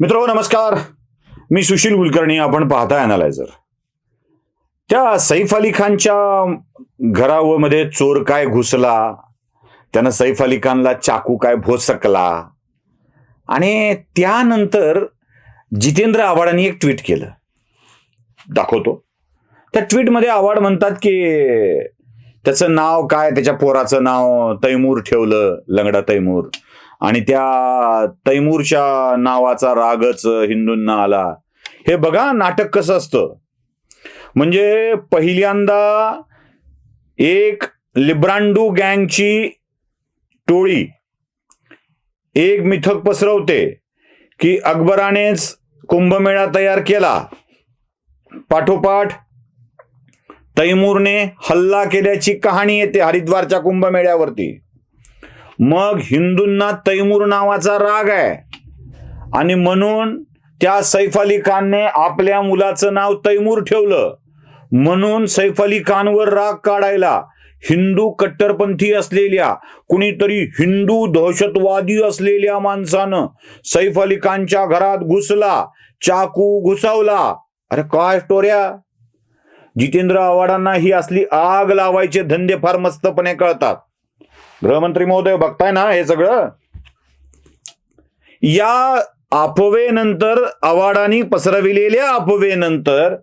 मित्र नमस्कार. मी सुशील कुलकर्णी आपण पाहताय अनालायझर त्या सैफ अली खानच्या घरामध्ये चोर काय घुसला? त्यानं सैफ अली खानला चाकू काय भोसकला? आणि त्यानंतर जितेंद्र आव्हाडांनी एक ट्विट केलं. दाखवतो. त्या ट्विटमध्ये आव्हाड म्हणतात की त्याचं नाव काय? त्याच्या पोराचं नाव तैमूर ठेवलं लंगडा तैमूर. आणि त्या तैमूरच्या नावाचा रागच हिंदूंना आला. हे बघा नाटक कसं असतं. म्हणजे पहिल्यांदा एक लिब्रांडू गँगची टोळी एक मिथक पसरवते की अकबरानेच कुंभमेळा तयार केला. पाठोपाठ तैमूरने हल्ला केल्याची कहाणी येते हरिद्वारच्या कुंभमेळ्यावरती. मग हिंदूंना तैमूर नावाचा राग आहे. आणि म्हणून त्या सैफ अली खानने आपल्या मुलाचं नाव तैमूर ठेवलं. म्हणून सैफ अली खानवर राग काढायला हिंदू कट्टरपंथी असलेल्या कुणीतरी हिंदू दहशतवादी असलेल्या माणसानं सैफ अली खानच्या घरात घुसला चाकू घुसावला. अरे काय स्टोऱ्या जितेंद्र आव्हाडांना ही असली आग लावायचे धंदे फार मस्तपणे कळतात. गृहमंत्री महोदय बघताय ना हे सगळं? या अफवेनंतर आव्हाडांनी पसरविलेल्या अफवेनंतर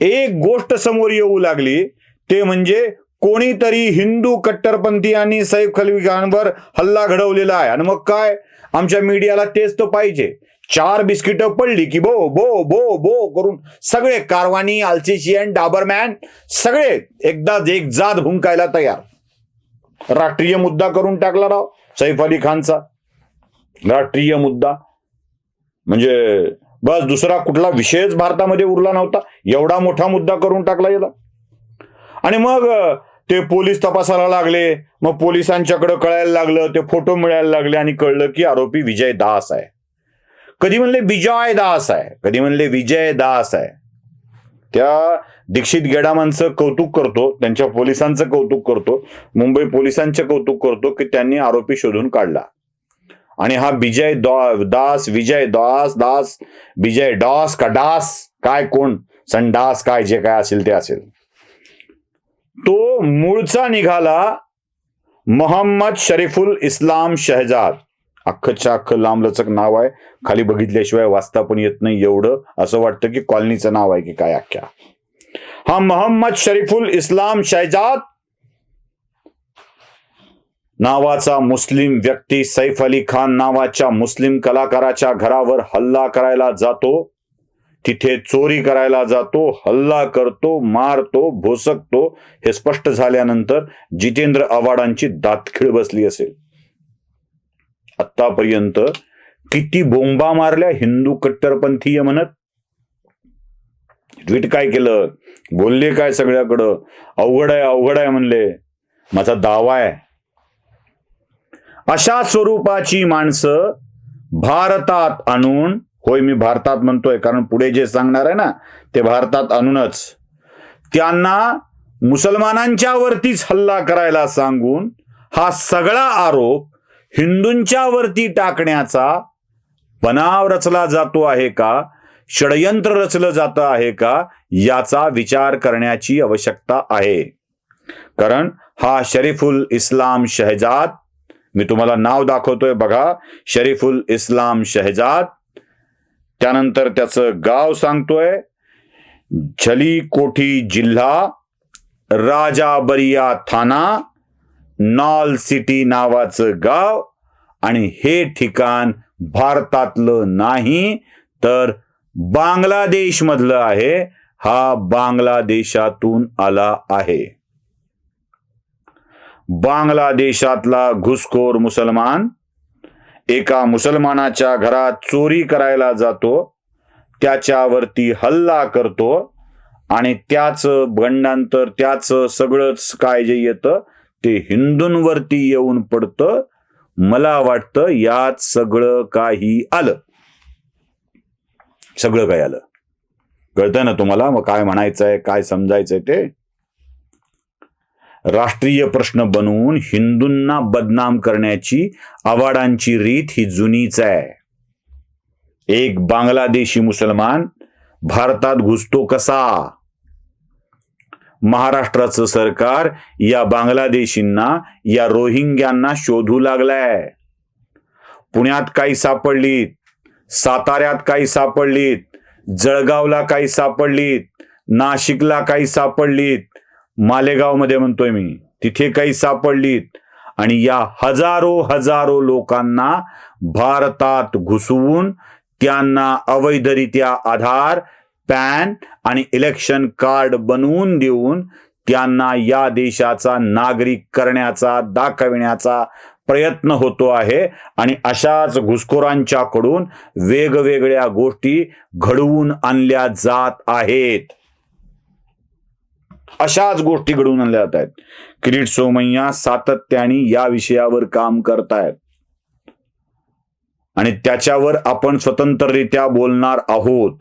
एक गोष्ट समोर येऊ लागली. ते म्हणजे कोणीतरी हिंदू कट्टरपंथीयांनी सैफ अली खानवर हल्ला घडवलेला आहे. आणि मग काय? आमच्या मीडियाला तेच तर पाहिजे. चार बिस्किट पडली की बो बो बो बो करून सगळे कारवानी आलसीशियन डाबरमॅन सगळे एकदा एक जात भुंकायला तयार. राष्ट्रीय मुद्दा करून टाकला राव सैफ अली खानचा. राष्ट्रीय मुद्दा. म्हणजे बस दुसरा कुठला विषयच भारतामध्ये उरला नव्हता. एवढा मोठा मुद्दा करून टाकला याला. आणि मग ते पोलीस तपासायला लागले. मग पोलिसांच्याकडे कळायला लागलं ते फोटो मिळायला लागले आणि कळलं की आरोपी विजय दास आहे. कधी म्हणले विजय दास आहे? कधी म्हणले विजय दास आहे? त्या दीक्षित गेडामांचं कौतुक करतो त्यांच्या पोलिसांचं कौतुक करतो मुंबई पोलिसांचं कौतुक करतो की त्यांनी आरोपी शोधून काढला. आणि हा विजय दास विजय दास दास विजय डॉस का डास काय कोण संडास काय जे काय असेल ते असेल. तो मूळचा निघाला मोहम्मद शरीफुल इस्लाम शहजाद. अख्खच्या अख्खं लांबलचक नाव आहे. खाली बघितल्याशिवाय वाचता पण येत नाही एवढं. असं वाटतं की कॉलनीचं नाव आहे की काय अख्ख्या. हा मोहम्मद शरीफुल इस्लाम शहजाद. नावाचा मुस्लिम व्यक्ती सैफ अली खान नावाच्या मुस्लिम कलाकाराच्या घरावर हल्ला करायला जातो. तिथे चोरी करायला जातो हल्ला करतो मारतो भोसकतो. हे स्पष्ट झाल्यानंतर जितेंद्र आव्हाडांची दातखिळ बसली असेल. आतापर्यंत किती बोंबा मारल्या हिंदू कट्टरपंथीय म्हणत? ट्विट काय केलं? बोलले काय सगळ्याकडं? अवघड आहे अवघड आहे म्हणले. माझा दावा आहे. अशा स्वरूपाची माणसं भारतात आणून होय मी भारतात म्हणतोय कारण पुढे जे सांगणार आहे ना ते भारतात आणूनच. त्यांना मुसलमानांच्या वरतीच हल्ला करायला सांगून हा सगळा आरोप हिंदूंच्या वरती टाकण्याचा बनाव रचला जातो आहे का? षडयंत्र रचलं जातं आहे का? याचा विचार करण्याची आवश्यकता आहे. कारण हा शरीफुल इस्लाम शहजाद मी तुम्हाला नाव दाखवतोय बघा शरीफुल इस्लाम शहजाद. त्यानंतर त्याचं गाव सांगतोय झली कोठी जिल्हा राजाबरिया थाना नॉल सिटी नावाचं गाव आणि हे ठिकाण भारतातलं नाही तर बांगलादेश मधलं आहे. हा बांगलादेशातून आला आहे. बांगलादेशातला घुसखोर मुसलमान एका मुसलमानाच्या घरात चोरी करायला जातो त्याच्यावरती हल्ला करतो आणि त्याच गंडांतर त्याच सगळंच काय जे येतं ते हिंदूंवरती येऊन पडतं. मला वाटतं यात सगळं काही आलं. सगळं काही आलं. कळतंय ना तुम्हाला? मग काय म्हणायचंय काय समजायचंय ते? राष्ट्रीय प्रश्न बनवून हिंदूंना बदनाम करण्याची आवाडांची रीत ही जुनीच आहे. एक बांगलादेशी मुसलमान भारतात घुसतो कसा? महाराष्ट्राचं सरकार या बांगलादेशींना या रोहिंग्यांना शोधू लागलाय. पुण्यात काही सापडलीत साताऱ्यात काही सापडलीत जळगावला काही सापडलीत नाशिकला काही सापडलीत. मालेगावमध्ये म्हणतोय मी तिथे काही सापडलीत. आणि या हजारो हजारो लोकांना भारतात घुसवून त्यांना अवैधरित्या आधार पॅन आणि इलेक्शन कार्ड बनवून देऊन त्यांना या देशाचा नागरिक करण्याचा दाखविण्याचा प्रयत्न होतो आहे. आणि अशाच घुसखोरांच्याकडून वेगवेगळ्या गोष्टी घडवून आणल्या जात आहेत. अशाच गोष्टी घडवून आणल्या जात आहेत. किरीट सोमय्या सातत्याने या विषयावर काम करतायत. आणि त्याच्यावर आपण स्वतंत्ररित्या बोलणार आहोत.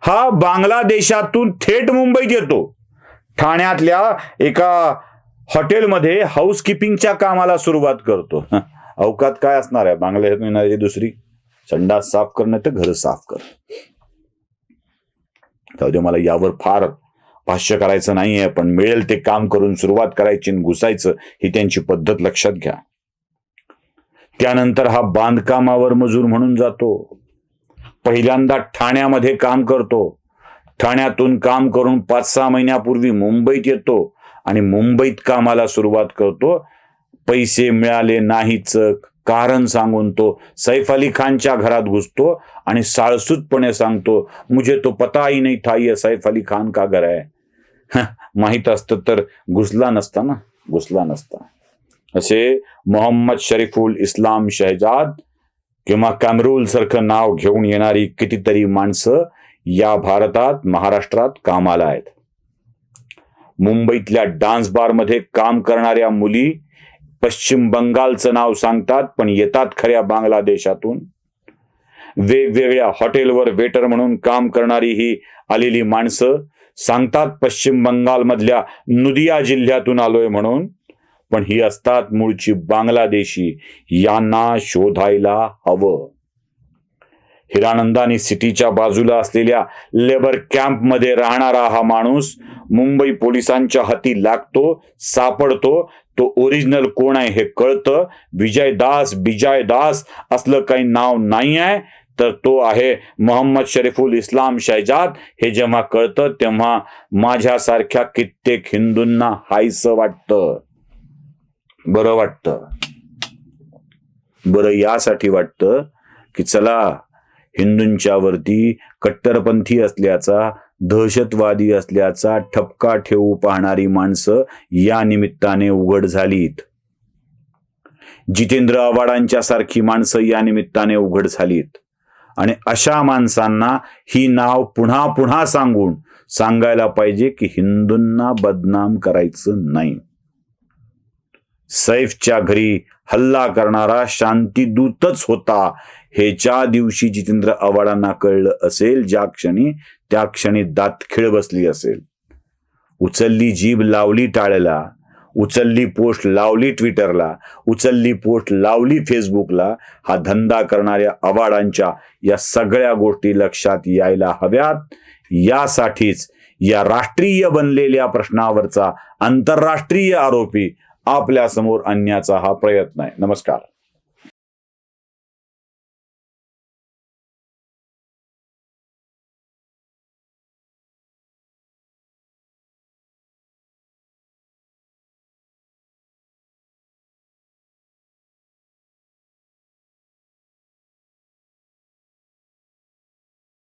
हा बांगलादेशातून थेट मुंबईत येतो. ठाण्यातल्या एका हॉटेलमध्ये हाऊसकीपिंगच्या कामाला सुरुवात करतो. अवकात काय असणार आहे? बांगलादेशात येणारी दुसरी. संडास साफ करणं तर घर साफ कर. दे मला यावर फार भाष्य करायचं नाहीये पण मिळेल ते काम करून सुरुवात करायची आणि घुसायचं ही त्यांची पद्धत लक्षात घ्या. त्यानंतर हा बांधकामावर मजूर म्हणून जातो. पहिल्यांदा ठाण्यामध्ये काम करतो. ठाण्यातून काम करून पाच सहा महिन्यापूर्वी मुंबईत येतो आणि मुंबईत कामाला सुरुवात करतो. पैसे मिळाले नाहीच कारण सांगून तो सैफ अली खानच्या घरात घुसतो आणि साळसूतपणे सांगतो मुझे तो पता ही नाही था ये सैफ अली खान का घर आहे माहीत माहीत असतं तर घुसला नसता ना घुसला नसता. असे मोहम्मद शरीफुल इस्लाम शहजाद किंवा कॅमरूल सारखं नाव घेऊन येणारी कितीतरी माणसं या भारतात महाराष्ट्रात कामाला आहेत. मुंबईतल्या डान्स बारमध्ये काम करणाऱ्या मुली पश्चिम बंगालचं नाव सांगतात पण येतात खऱ्या बांगलादेशातून. वेगवेगळ्या हॉटेलवर वेटर म्हणून काम करणारी ही आलेली माणसं सांगतात पश्चिम बंगालमधल्या नुदिया जिल्ह्यातून आलोय म्हणून. पण ही असतात मूळची बांगलादेशी. यांना शोधायला हवं. हिरानंदानी सिटीच्या बाजूला असलेल्या लेबर कॅम्पमध्ये राहणारा हा माणूस मुंबई पोलिसांच्या हाती लागतो सापडतो. तो ओरिजिनल कोण आहे हे कळतं. विजयदास बिजयदास असलं काही नाव नाही आहे तर तो आहे मोहम्मद शरीफुल इस्लाम शहजाद. हे जेव्हा कळतं तेव्हा माझ्यासारख्या कित्येक हिंदूंना हायसं वाटतं. बरं वाटतं. बरं यासाठी वाटतं की चला हिंदूंच्या वरती कट्टरपंथी असल्याचा दहशतवादी असल्याचा ठपका ठेवू पाहणारी माणसं या निमित्ताने उघड झालीत. जितेंद्र आव्हाडांच्या सारखी माणसं या निमित्ताने उघड झालीत. आणि अशा माणसांना ही नाव पुन्हा पुन्हा सांगून सांगायला पाहिजे की हिंदूंना बदनाम करायचं नाही. सैफच्या घरी हल्ला करणारा शांतीदूतच होता. हे ज्या दिवशी जितेंद्र आव्हाडांना कळलं असेल ज्या क्षणी त्या क्षणी दातखिळ बसली असेल. उचलली जीभ लावली टाळ्याला उचलली पोस्ट लावली ट्विटरला उचलली पोस्ट लावली फेसबुकला हा धंदा करणाऱ्या आव्हाडांच्या या सगळ्या गोष्टी लक्षात यायला हव्यात. यासाठीच या राष्ट्रीय बनलेल्या प्रश्नावरचा आंतरराष्ट्रीय आरोपी आपल्यासमोर आणण्याचा हा प्रयत्न आहे. नमस्कार.